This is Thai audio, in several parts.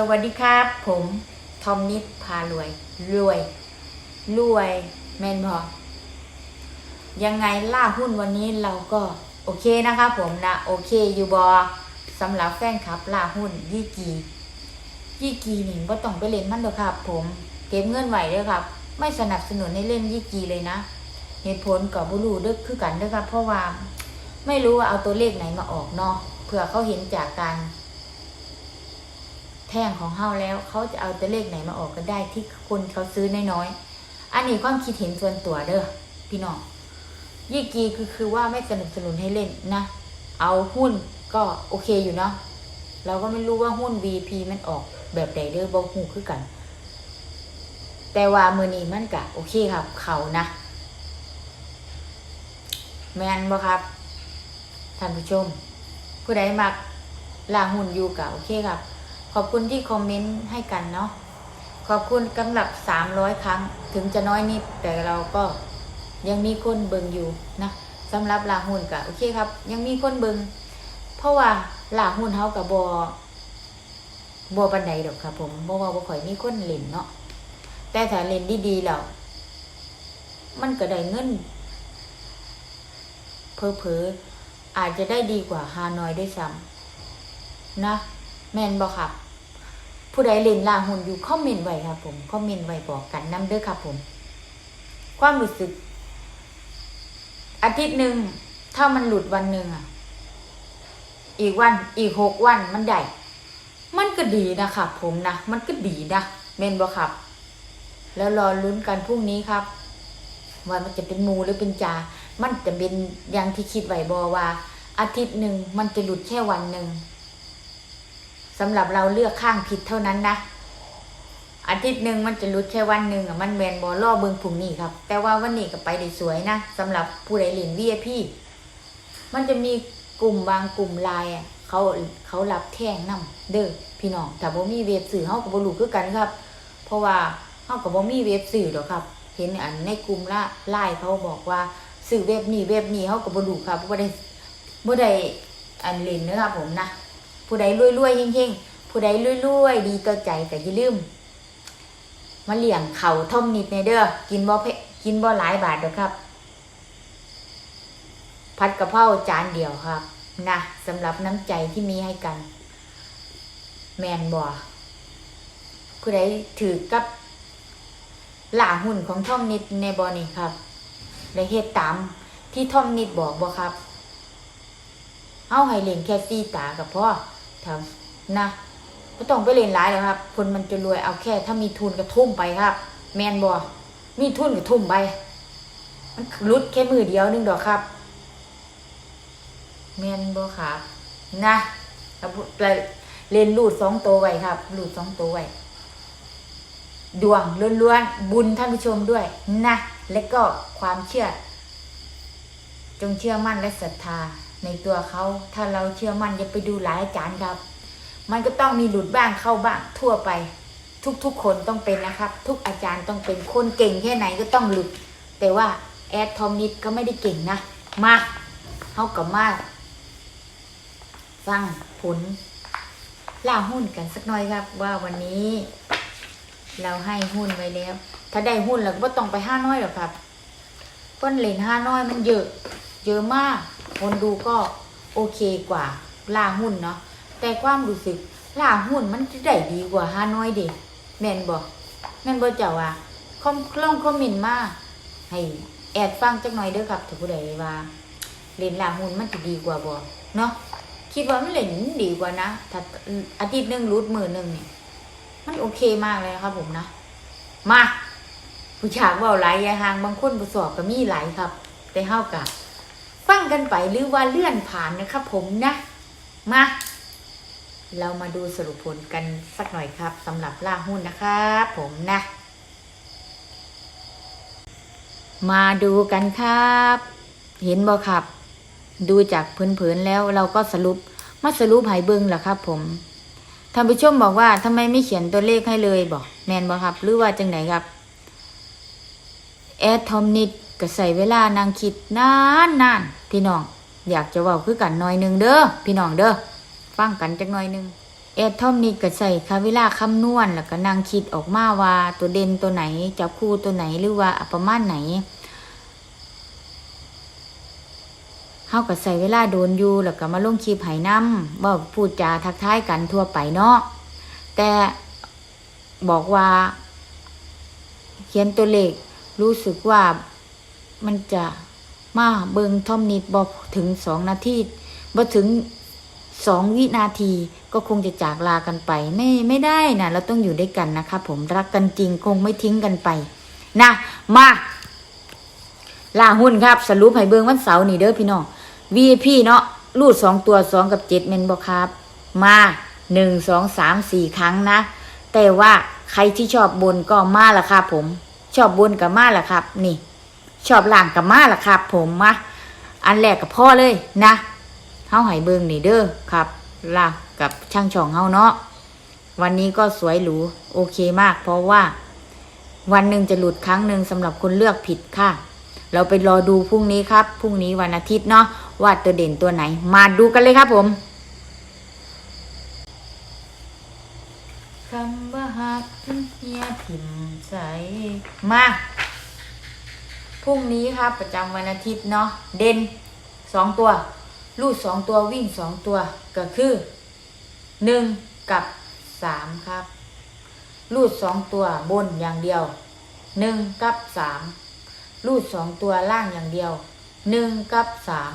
สวัสดีครับ ผมทอมนิดพารวย รวย รวยแมนพอยังไงล่าหุ้นวันนี้เราก็โอเคนะครับผมนะ โอเคอยู่บอสำหรับแฟนคลับล่าหุ้นยี่กียี่กีนี่ก็ต้องไปเล่นมันเถอะครับ ผมเก็บเงินไหวเด้อครับ ไม่สนับสนุนให้เล่นยี่กีเลยนะ เหตุผลกับบุรูเด้อคือกันเด้อครับ เพราะว่าไม่รู้ว่าเอาตัวเลขไหนมาออกเนาะเผื่อเขาเห็นจากการ แท่งของเฮาแล้วเขาจะเอาตัวเลขไหนมาออกก็ได้ที่คนเขาซื้อน้อยๆอันนี้ความคิดเห็นส่วนตัวเด้อพี่น้องยี่กีคือคือว่าไม่สนับสนุนให้เล่นนะ เอาหุ้นก็โอเคอยู่เนาะเราก็ไม่รู้ว่าหุ้น VP มันออกแบบใดเด้อบ่ฮู้คือกัน แต่ว่ามือนี้มันกะโอเคครับ เขานะ แมนบ่ครับท่านผู้ชม ผู้ใดมักล่าหุ้นอยู่กะโอเคครับ ขอบคุณที่คอมเมนต์ให้กันเนาะขอบคุณกำหรับสามร้อยครั้ง ถึงจะน้อยนิดแต่เราก็ยังมีคนเบิงอยู่นะสำหรับลาหุ้นกะโอเคครับ ยังมีคนเบิงเพราะว่าลาหุ้นเฮากับบอบอปันใดดอกครับ ผมเพราะว่าบ่ค่อยมีคนเล่นเนาะแต่ถ้าเล่นดีๆแล้วมันก็ได้เงินเพอเพอๆอาจจะได้ดีกว่าฮานอยด้วยซ้ำนะ แมนบอครับ ผู้ใดเล่นล่าหุ่นอยู่คอมเมนต์ไว้ครับผมคอมเมนต์ไว้บอกกันนํเด้อครับผม ความรู้สึก อาทิตย์หนึ่งถ้ามันหลุดวันหนึ่งอะ อีกวันอีกหกวันมันได้มันก็ดีนะครับผมนะมันก็ดีนะเมนบอครับ แล้วรอลุ้นกันพรุ่งนี้ครับว่ามันจะเป็นมูหรือเป็นจา มันจะเป็นอย่างที่คิดไว้บอว่า อาทิตย์หนึ่งมันจะหลุดแค่วันหนึ่ง สำหรับเราเลือกข้างผิดเท่านั้นนะอาทิตย์หนึ่งมันจะหลุดแค่วันหนึ่งอะมันแมนบอลล่อเบิงพรุ่งนี้ครับ แต่ว่าวันนี้ก็ไปได้สวยนะสำหรับผู้ใดเล่น VIP มันจะมีกลุ่มบางกลุ่มไลน์อะเขาเขารับแท่งนํเด้อพี่น้องแต่บ่มีเว็บสื่อเฮาก็บ่รู้คือกันครับ เพราะว่าเฮาก็บ่มีเว็บสื่อดอกครับ เห็นอันในกลุ่มละไลน์เขาบอกว่าสื่อเว็บนี้เว็บนี้เฮาก็บ่รู้ครับบ่ได้บ่ได้อันเล่นเด้อครับผมนะ ผู้ใดรวยๆเฮงๆผู้ใดรวยๆดีต่อใจก็อย่าลืมมาเลี้ยงเข่าท่อมนิดในเด้อกินบ่เพกินบ่หลายบาทเด้อครับผัดกระเพราจานเดียวครับนะสำหรับน้ำใจที่มีให้กัน แมนบ่ผู้ใดถือกับหล่าหุ่นของท่อมนิดในบ่นี่ครับได้เฮ็ดตามที่ท่อมนิดบอกบ่ครับ เอาให้เล่นแค่ซี่ตากับพ่อ แถวนะไม่ต้องไปเล่นหลายแล้วครับ คนมันจะรวยเอาแค่ ถ้ามีทุนก็ทุ่มไปครับ แมนบอมีทุนก็ทุ่มไปมันรุดแค่มือเดียวนึงดอกครับ แมนบอครับนะแล้วเล่นลูดสองตัวไว้ครับลูดสองตัวไว้ดวงล้วนๆบุญท่านผู้ชมด้วยนะและก็ความเชื่อ จงเชื่อมั่นและศรัทธา ในตัวเขา ถ้าเราเชื่อมั่นอย่าไปดูหลายอาจารย์ครับ มันก็ต้องมีหลุดบ้างเข้าบ้างทั่วไป ทุกๆคนต้องเป็นนะครับ ทุกอาจารย์ต้องเป็นคนเก่งแค่ไหนก็ต้องหลุด แต่ว่าแอดทอมนิดก็ไม่ได้เก่งนะมาเขากับมาฟังผลล่าหุ้นกันสักหน่อยครับ ว่าวันนี้ เราให้หุ้นไว้แล้ว ถ้าได้หุ้นเราก็ต้องไปห้าน้อยหรอกครับต้นเหรียญห้าน้อยมันเยอะ เยอะมาก คนดูก็โอเคกว่าล่าหุ้นเนาะแต่ความรู้สึกล่าหุ้นมันจะได้ดีกว่าห้านอยเด็แม่นบอกแม่นบอกเจ้าว่าคอมลองคอมเมนมาให้แอดฟังจักหน่อยเด้อครับถ้าผู้ใดว่าเล่นล่าหุ้นมันจะดีกว่าบ่เนาะคิดว่ามันเล่นดีกว่านะถ้าอาทิตย์หนึ่งรูดมือหนึ่งเนี่ยมันโอเคมากเลยนะครับผมนะ มาผู้ชายว่าหลายยายหางบางคนผู้สอบก็มีหลายครับ แต่เฮากะ ฟังกันไปหรือว่าเลื่อนผ่านนะครับผมนะ มา เรามาดูสรุปผลกันสักหน่อยครับสำหรับล่าหุ้นนะครับผมนะ มาดูกันครับ เห็นบ่ครับ ดูจากเผินๆแล้วเราก็สรุปมาสรุปให้เบิ่งล่ะครับผมท่านผู้ชมบอกว่าทำไมไม่เขียนตัวเลขให้เลยบอกแมนบ่ครับ หรือว่าจังไหนครับ แอดทอมนิดก็ใส่เวลานางคิดนานนานพี่น้อง อยากจะเว้าคือกันหน่อยหนึงเด้อพี่น้องเด้อฟังกันจักหน่อยหนึงแอดทอมนี่ก็ใส่คาเวลาคำนวณแล้วก็นั่งคิดออกมาว่าตัวเด่นตัวไหนจับคู่ตัวไหนหรือว่าประมาณไหนเฮาก็ใส่เวลาโดนอยู่แล้วก็มาลงคลิปให้นำว่าพูดจาทักทายกันทั่วไปเนาะแต่บอกว่า เขียนตัวเลข รู้สึกว่ามันจะมาเบิงทอมนิดบอถึงสองนาทีบอถึงสองวินาทีก็คงจะจากลากันไป ไม่ไม่ได้นะเราต้องอยู่ด้วยกันนะคะผมรักกันจริงคงไม่ทิ้งกันไป นะมาลาหุ้นครับ สรุปให้เบิงวันเสาร์นี่เด้อพี่น้อง VIP เนาะรูดสองตัวสองกับเจ็ดเมนบอครับ มาหนึ่งสองสามสี่ครั้งนะ แต่ว่าใครที่ชอบบนก็มาละครับผม ชอบบนกับมาล่ะครับ นี่ ชอบล่างกับมาล่ะครับ ผมมาอันแรกกับพ่อเลยนะเฮาใหายเบิงนี่เด้อครับล่างกับช่างช่องเฮาเนาะวันนี้ก็สวยหรูโอเคมาก เพราะว่า วันหนึ่งจะหลุดครั้งหนึ่งสำหรับคนเลือกผิดค่ะ เราไปรอดูพรุ่งนี้ครับพรุ่งนี้วันอาทิตย์เนาะว่าตัวเด่นตัวไหน มาดูกันเลยครับผมคำว่าหักเฮียถิ่ม ใสมาพรุ่งนี้ครับประจำวันอาทิตย์เนาะเด่นสองตัวลูดสองตัววิ่งสองตัวก็คือหนึ่งกับสามครับ ลูดสองตัวบนอย่างเดียวหนึ่งกับสามลูดสองตัวล่างอย่างเดียวหนึ่งกับสาม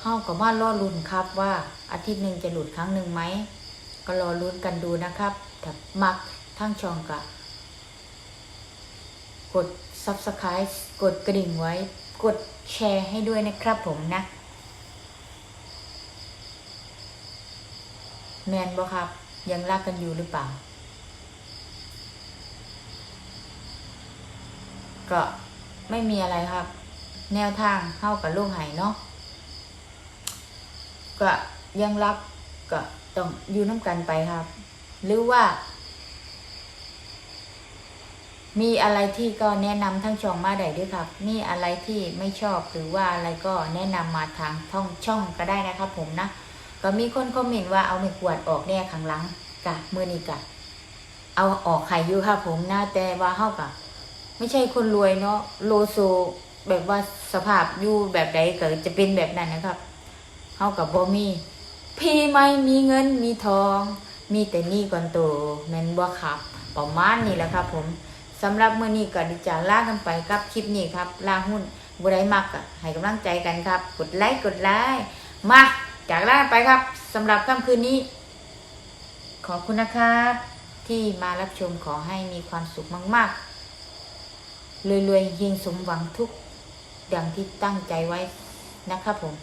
เข้ากับว่าล่อลุ่นครับว่าอาทิตย์หนึ่งจะหลุดครั้งหนึ่งไหมก็รอลุ้นกันดูนะครับถ้ามักทั้งช่องกะ กด subscribe กดกระดิ่งไว้ กดแชร์ให้ด้วยนะครับผมนะ แมนบอครับ ยังรักกันอยู่หรือเปล่า ก็ไม่มีอะไรครับ แนวทางเข้ากับลูกไหเนาะก็ยังรักก็ต้องอยู่น้ำกันไปครับ หรือว่า มีอะไรที่ก็แนะนำทั้งช่องมาได้ด้วยครับ มีอะไรที่ไม่ชอบหรือว่าอะไรก็แนะนำมาทางท่องช่องก็ได้นะครับผมนะ ก็มีคนคอมเมนต์ว่าเอาไม่กวดออกแน่ข้างหลังกะมือนี้กะ เอาออกไข่อยู่ครับผมนะแต่ว่าเฮากะไม่ใช่คนรวยเนาะโลโซแบบว่าสภาพอยู่แบบใดก็จะเป็นแบบนั้นนะครับเฮากับบ่มี พี่ไม่มีเงินมีทอง มีแต่นี้ก่อนโตแม่นบ่ครับประมาณนี้แหละครับผม สำหรับมื้อนี้ก็ดิจาลากันไปกับคลิปนี้ครับลาหุ้นบ่ได้มักก็ให้กำลังใจกันครับ กดไลค์กดไลค์มาจากลากไปครับสำหรับค่ำคืนนี้ ขอบคุณนะครับที่มารับชมขอให้มีความสุขมากๆรวยๆเฮงสมหวังทุกอย่างที่ตั้งใจไว้นะครับผม